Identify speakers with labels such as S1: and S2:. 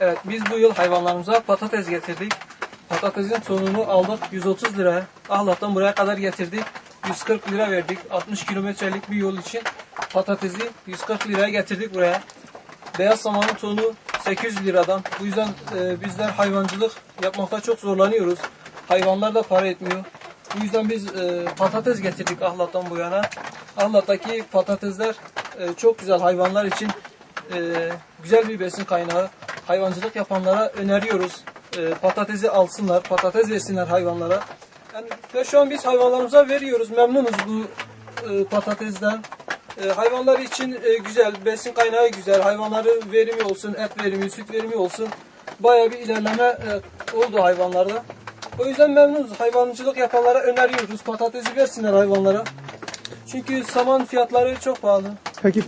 S1: Evet biz bu yıl hayvanlarımıza patates getirdik. Patatesin tonunu aldık 130 liraya. Ahlat'tan buraya kadar getirdik. 140 lira verdik. 60 kilometrelik bir yol için patatesi 140 liraya getirdik buraya. Beyaz samanın tonu 800 liradan. Bu yüzden e, bizler hayvancılık yapmakta çok zorlanıyoruz. Hayvanlar da para etmiyor. Bu yüzden biz e, patates getirdik Ahlat'tan bu yana. Ahlat'taki patatesler e, çok güzel hayvanlar için e, güzel bir besin kaynağı. Hayvancılık yapanlara öneriyoruz. E, patatesi alsınlar, patates versinler hayvanlara. Yani şu an biz hayvanlarımıza veriyoruz. Memnunuz bu e, patatesden. E, hayvanlar için e, güzel, besin kaynağı güzel. Hayvanların verimi olsun, et verimi, süt verimi olsun. Bayağı bir ilerleme e, oldu hayvanlarda. O yüzden memnunuz. Hayvancılık yapanlara öneriyoruz. Patatesi versinler hayvanlara. Çünkü saman fiyatları çok pahalı.
S2: Peki